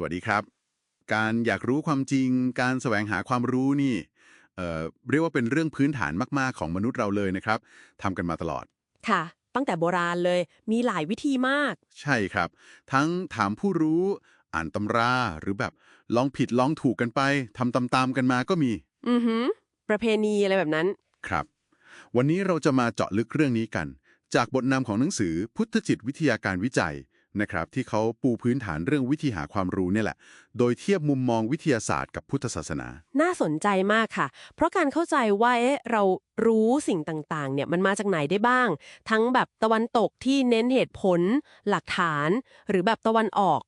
สวัสดีครับ การอยากรู้ความจริง การแสวงหาความรู้นี่เอ่อเรียกว่าเป็นเรื่องพื้นฐานมาก ๆ ของมนุษย์เราเลยนะครับทำกันมาตลอด ค่ะ ตั้งแต่โบราณเลย มีหลายวิธีมาก ใช่ครับ ทั้งถามผู้รู้ อ่านตำรา หรือแบบลองผิดลองถูกกันไปทำตามๆกันมาก็มี อือหือ ประเพณีอะไรแบบนั้น ครับ วันนี้เราจะมาเจาะลึกเรื่องนี้กัน จากบทนำของหนังสือพุทธจิตวิทยาการวิจัย นะครับที่เขาปูพื้นฐานเรื่องวิธีหาความรู้เนี่ยแหละ โดยเทียบมุมมองวิทยาศาสตร์กับพุทธศาสนา น่าสนใจมากค่ะ เพราะการเข้าใจว่าเอ๊ะเรารู้สิ่งต่างๆเนี่ยมันมาจากไหนได้บ้าง ทั้งแบบตะวันตกที่เน้นเหตุผล หลักฐาน หรือแบบตะวันออก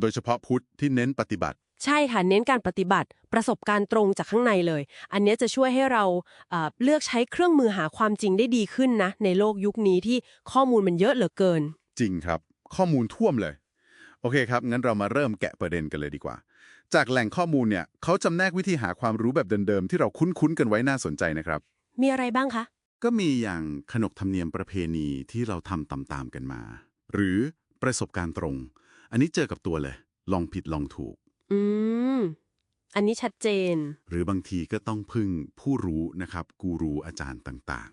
โดยเฉพาะพุทธที่เน้นปฏิบัติ ใช่ค่ะเน้นการปฏิบัติ ประสบการณ์ตรงจากข้างในเลย อันเนี้ยจะช่วยให้เราเอ่อเลือกใช้เครื่องมือหาความจริงได้ดีขึ้นนะในโลกยุคนี้ที่ข้อมูลมันเยอะเหลือเกิน จริงครับ ข้อมูลท่วมเลย โอเคครับ งั้นเรามาเริ่มแกะประเด็นกันเลยดีกว่า จากแหล่งข้อมูลเนี่ยเขาจำแนกวิธีหาความรู้แบบเดิมๆ ที่เราคุ้นๆกันไว้น่าสนใจนะครับ มีอะไรบ้างคะ ก็มีอย่างขนบธรรมเนียมประเพณีที่เราทำตามๆกันมา หรือประสบการณ์ตรง อันนี้เจอกับตัวเลย ลองผิดลองถูก อืม อันนี้ชัดเจน หรือบางทีก็ต้องพึ่งผู้รู้นะครับกูรูอาจารย์ต่าง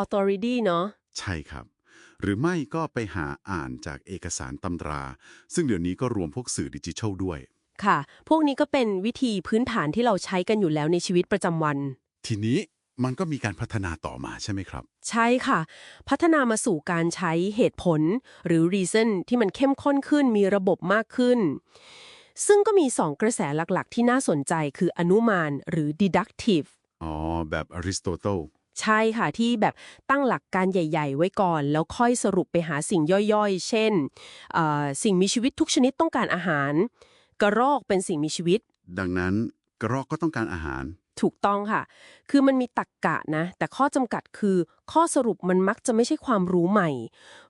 authority เนาะๆใช่ครับ หรือไม่ก็ไปหาอ่านจากเอกสารตำรา ซึ่งเดี๋ยวนี้ก็รวมพวกสื่อดิจิทัลด้วย ค่ะ พวกนี้ก็เป็นวิธีพื้นฐานที่เราใช้กันอยู่แล้วในชีวิตประจำวัน ทีนี้มันก็มีการพัฒนาต่อมาใช่ไหมครับ ใช่ค่ะ พัฒนามาสู่การใช้เหตุผล หรือ reason ที่มันเข้มข้นขึ้นมีระบบมากขึ้น ซึ่งก็มีสองกระแสหลักๆ ที่น่าสนใจคืออนุมานหรือ deductive อ๋อ แบบอริสโตเติล ใช่ค่ะที่แบบตั้งหลักการใหญ่ ๆ ไว้ก่อน แล้วค่อยสรุปไปหาสิ่งย่อยๆ เช่นเอ่อสิ่งมีชีวิตทุกชนิดต้องการอาหาร กระรอกเป็นสิ่งมีชีวิต ดังนั้นกระรอกก็ต้องการอาหาร ถูกต้องค่ะ คือมันมีตรกกะนะ แต่ข้อจำกัดคือข้อสรุปมันมักจะไม่ใช่ความรู้ใหม่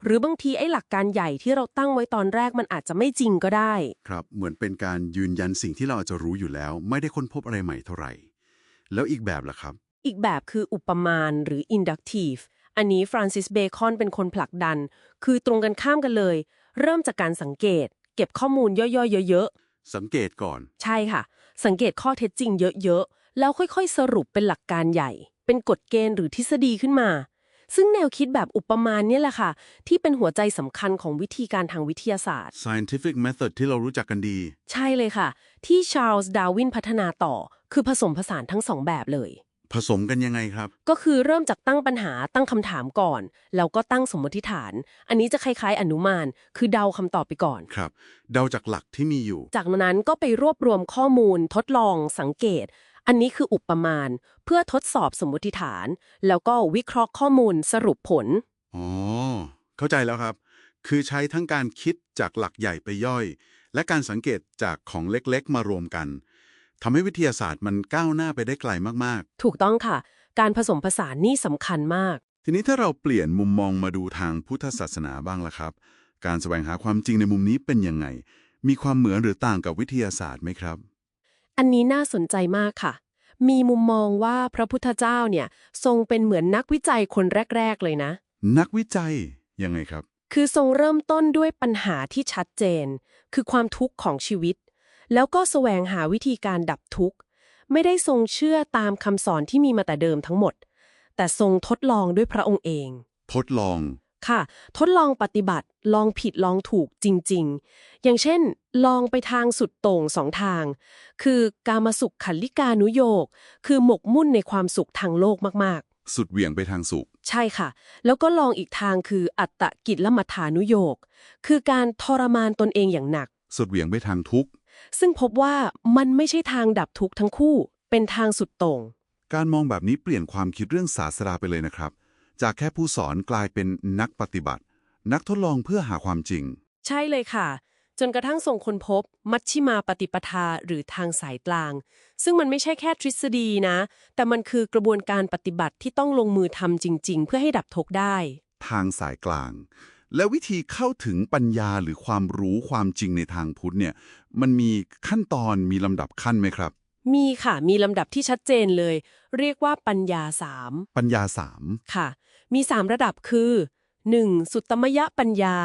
หรือบางทีไอ้หลักการใหญ่ที่เราตั้งไว้ตอนแรกมันอาจจะไม่จริงก็ได้ ครับเหมือนเป็นการยืนยันสิ่งที่เราอาจจะรู้อยู่แล้ว ไม่ได้ค้นพบอะไรใหม่เท่าไหร่ แล้วอีกแบบล่ะครับ อีกแบบคืออุปมาณหรือ inductive อันนี้ฟรานซิสเบคอนเป็นคนผลักดัน คือตรงกันข้ามกันเลย เริ่มจากการสังเกต เก็บข้อมูลย่อยๆเยอะสังเกตก่อนๆใช่ค่ะ สังเกตข้อเท็จจริงเยอะๆ แล้วค่อยๆ สรุปเป็นหลักการใหญ่ เป็นกฎเกณฑ์หรือทฤษฎีขึ้นมา ซึ่งแนวคิดแบบอุปมาณเนี่ยแหละค่ะ ที่เป็นหัวใจสำคัญของวิธีการทางวิทยาศาสตร์ scientific method ที่เรารู้จักกันดี ใช่เลยค่ะ ที่ชาร์ลส์ดาร์วินพัฒนาต่อ คือผสมผสานทั้งสองแบบเลย ผสมกันยังไงครับ ก็คือเริ่มจากตั้งปัญหาตั้งคำถามก่อน แล้วก็ตั้งสมมติฐาน อันนี้จะคล้ายๆ อนุมาน คือเดาคำตอบไปก่อน ครับ เดาจากหลักที่มีอยู่ จากนั้นก็ไปรวบรวมข้อมูล ทดลอง สังเกต อันนี้คืออุปมาณ เพื่อทดสอบสมมติฐาน แล้วก็วิเคราะห์ข้อมูลสรุปผล อ๋อ เข้าใจแล้วครับ คือใช้ทั้งการคิดจากหลักใหญ่ไปย่อย และการสังเกตจากของเล็กๆมารวมกัน ทำให้วิทยาศาสตร์มันก้าวหน้าไปได้ไกลมากถูกต้องค่ะ การผสมผสานนี่สำคัญมาก ๆ ทีนี้ถ้าเราเปลี่ยนมุมมองมาดูทางพุทธศาสนาบ้างล่ะครับ การแสวงหาความจริงในมุมนี้เป็นยังไง มีความเหมือนหรือต่างกับวิทยาศาสตร์ไหมครับ อันนี้น่าสนใจมากค่ะ มีมุมมองว่าพระพุทธเจ้าเนี่ยทรงเป็นเหมือนนักวิจัยคนแรก ๆ เลยนะ นักวิจัยยังไงครับ คือทรงเริ่มต้นด้วยปัญหาที่ชัดเจน คือความทุกข์ของชีวิต แล้วก็แสวงหาวิธีการดับทุกข์ ไม่ได้ทรงเชื่อตามคำสอนที่มีมาแต่เดิมทั้งหมด แต่ทรงทดลองด้วยพระองค์เอง ทดลอง ค่ะ ทดลองปฏิบัติ ลองผิดลองถูกจริง ๆ อย่างเช่น ลองไปทางสุดโต่งสองทาง คือกามสุขขันลิกานุโยก คือหมกมุ่นในความสุขทางโลกมากสุดเหวี่ยงไปทางสุขๆใช่ค่ะ แล้วก็ลองอีกทางคืออัตตกิจละมัฐานุโยก คือการทรมานตนเองอย่างหนัก สุดเหวี่ยงไปทางทุกข์ ซึ่งพบว่ามันไม่ใช่ทางดับทุกข์ทั้งคู่ เป็นทางสุดโต่ง การมองแบบนี้เปลี่ยนความคิดเรื่องศาสนาไปเลยนะครับ จากแค่ผู้สอนกลายเป็นนักปฏิบัติ นักทดลองเพื่อหาความจริง ใช่เลยค่ะ จนกระทั่งส่งคนพบ มัชชิมาปฏิปทาหรือทางสายกลาง ซึ่งมันไม่ใช่แค่ทฤษฎีนะ แต่มันคือกระบวนการปฏิบัติที่ต้องลงมือทำจริง ๆ เพื่อให้ดับทุกข์ได้ ทางสายกลาง แล้ววิธีเข้าถึงปัญญาหรือความรู้ความจริงในทางพุทธเนี่ยมันมีขั้นตอนมีลำดับขั้นไหมครับ มีค่ะมีลำดับที่ชัดเจนเลย เรียกว่าปัญญาสามปัญญาสามค่ะ มีสามระดับคือ 1. สุตตมยปัญญา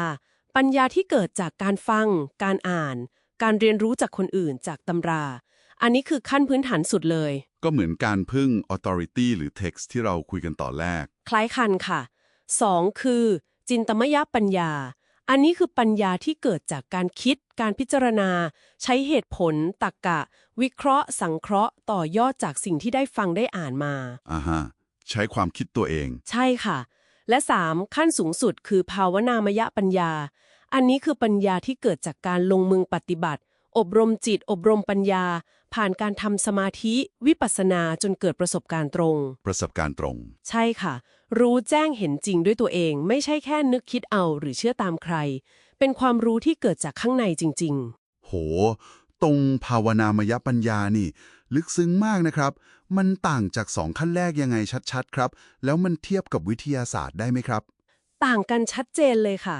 ปัญญาที่เกิดจากการฟัง การอ่าน การเรียนรู้จากคนอื่นจากตำรา อันนี้คือขั้นพื้นฐานสุดเลย ก็เหมือนการพึ่ง authority หรือ text ที่เราคุยกันต่อนแรก คล้ายคันค่ะ 2. คือ จินตมยปัญญา อันนี้คือปัญญาที่เกิดจากการคิด การพิจารณา ใช้เหตุผลตรรกกะ วิเคราะห์ สังเคราะห์ ต่อยอดจากสิ่งที่ได้ฟังได้อ่านมาอ่าฮะใช้ความคิดตัวเอง ใช่ค่ะ และ 3. ขั้นสูงสุดคือภาวนามยปัญญา อันนี้คือปัญญาที่เกิดจากการลงมือปฏิบัติ อบรมจิต อบรมปัญญา ผ่านการทำสมาธิ วิปัสสนาจนเกิดประสบการณ์ตรง ประสบการณ์ตรง ใช่ค่ะ รู้แจ้งเห็นจริงด้วยตัวเอง ไม่ใช่แค่นึกคิดเอาหรือเชื่อตามใคร เป็นความรู้ที่เกิดจากข้างในจริงโห ตรงภาวนามยปัญญานี่ ลึกซึ้งมากนะครับ มันต่างจากสองขั้นแรกยังไงชัดๆ ครับ แล้วมันเทียบกับวิทยาศาสตร์ได้ไหมครับๆต่างกันชัดเจนเลยค่ะ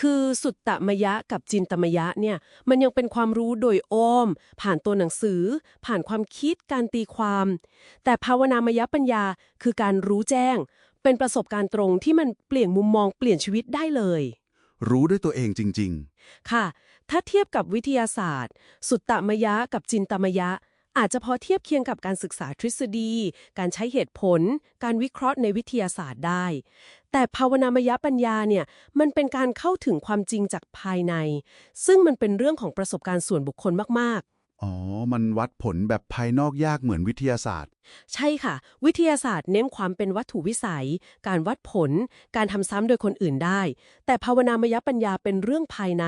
คือสุตตมยะกับจินตมยะเนี่ยมันยังเป็นความรู้โดยอ้อม ผ่านตัวหนังสือ ผ่านความคิดการตีความ แต่ภาวนามยปัญญาคือการรู้แจ้ง เป็นประสบการณ์ตรงที่มันเปลี่ยนมุมมองเปลี่ยนชีวิตได้เลย รู้ด้วยตัวเองจริงค่ะ ถ้าเทียบกับวิทยาศาสตร์ สุตตมยะกับจินตมยะ อาจจะพอเทียบเคียงกับการศึกษาทฤษฎี การใช้เหตุผล การวิเคราะห์ในวิทยาศาสตร์ได้ แต่ภาวนามยปัญญาเนี่ยมันเป็นการเข้าถึงความจริงจากภายใน ซึ่งมันเป็นเรื่องของประสบการณ์ส่วนบุคคลมากๆ อ๋อ มันวัดผลแบบภายนอกยากเหมือนวิทยาศาสตร์ๆใช่ค่ะ วิทยาศาสตร์เน้นความเป็นวัตถุวิสัย การวัดผล การทำซ้ำโดยคนอื่นได้ แต่ภาวนามยปัญญาเป็นเรื่องภายใน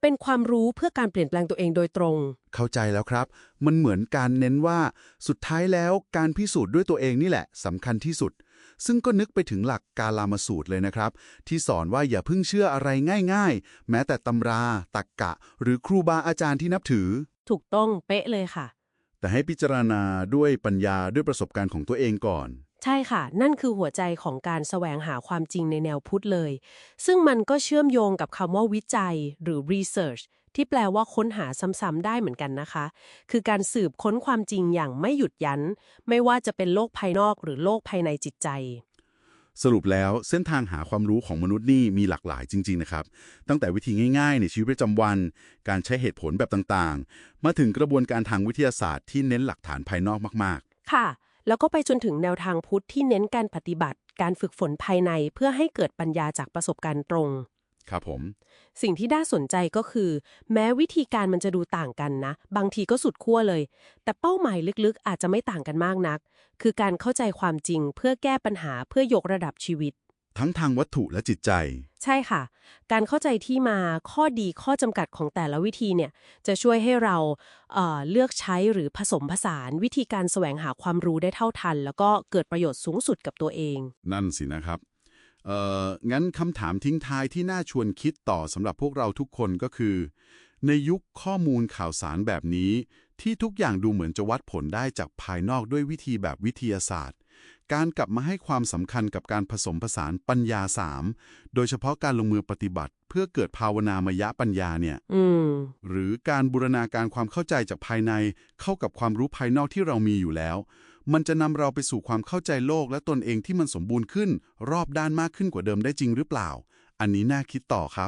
เป็นความรู้เพื่อการเปลี่ยนแปลงตัวเองโดยตรง เข้าใจแล้วครับ มันเหมือนการเน้นว่า สุดท้ายแล้วการพิสูจน์ด้วยตัวเองนี่แหละสำคัญที่สุด ซึ่งก็นึกไปถึงหลักกาลามาสูตรเลยนะครับ ที่สอนว่าอย่าเพิ่งเชื่ออะไรง่าย ๆ แม้แต่ตำรา ตักกะ หรือครูบาอาจารย์ที่นับถือ ถูกต้องเป๊ะเลยค่ะ แต่ให้พิจารณาด้วยปัญญาด้วยประสบการณ์ของตัวเองก่อน ใช่ค่ะ นั่นคือหัวใจของการแสวงหาความจริงในแนวพุทธเลย ซึ่งมันก็เชื่อมโยงกับคำว่าวิจัยหรือ research ที่แปลว่าค้นหาซ้ำๆได้เหมือนกันนะคะ คือการสืบค้นความจริงอย่างไม่หยุดยั้น ไม่ว่าจะเป็นโลกภายนอกหรือโลกภายในจิตใจ สรุปแล้วเส้นทางหาความรู้ของมนุษย์นี่มีหลากหลายจริง ๆ นะครับ ตั้งแต่วิธีง่ายๆ ในชีวิตประจำวัน การใช้เหตุผลแบบต่างๆ มาถึงกระบวนการทางวิทยาศาสตร์ที่เน้นหลักฐานภายนอกมากๆ ค่ะ แล้วก็ไปจนถึงแนวทางพุทธที่เน้นการปฏิบัติ การฝึกฝนภายในเพื่อให้เกิดปัญญาจากประสบการณ์ตรง ครับผม สิ่งที่น่าสนใจก็คือ แม้วิธีการมันจะดูต่างกันนะ บางทีก็สุดขั้วเลย แต่เป้าหมายลึกๆ อาจจะไม่ต่างกันมากนัก คือการเข้าใจความจริงเพื่อแก้ปัญหาเพื่อยกระดับชีวิต ทั้งทางวัตถุและจิตใจ ใช่ค่ะ การเข้าใจที่มาข้อดีข้อจำกัดของแต่ละวิธีเนี่ยจะช่วยให้เราเอ่อเลือกใช้หรือผสมผสาน วิธีการแสวงหาความรู้ได้เท่าทัน แล้วก็เกิดประโยชน์สูงสุดกับตัวเอง นั่นสินะครับ เอ่องั้นคำถามทิ้งท้ายที่น่าชวนคิดต่อสำหรับพวกเราทุกคนก็คือ ในยุคข้อมูลข่าวสารแบบนี้ ที่ทุกอย่างดูเหมือนจะวัดผลได้จากภายนอกด้วยวิธีแบบวิทยาศาสตร์ การกลับมาให้ความสำคัญกับการผสมผสานปัญญาสามโดยเฉพาะการลงมือปฏิบัติ เพื่อเกิดภาวนามยปัญญาเนี่ยอืมหรือการบูรณาการความเข้าใจจากภายในเข้ากับความรู้ภายนอกที่เรามีอยู่แล้ว มันจะนำเราไปสู่ความเข้าใจโลกและตนเองที่มันสมบูรณ์ขึ้น รอบด้านมากขึ้นกว่าเดิมได้จริงหรือเปล่า อันนี้น่าคิดต่อครับ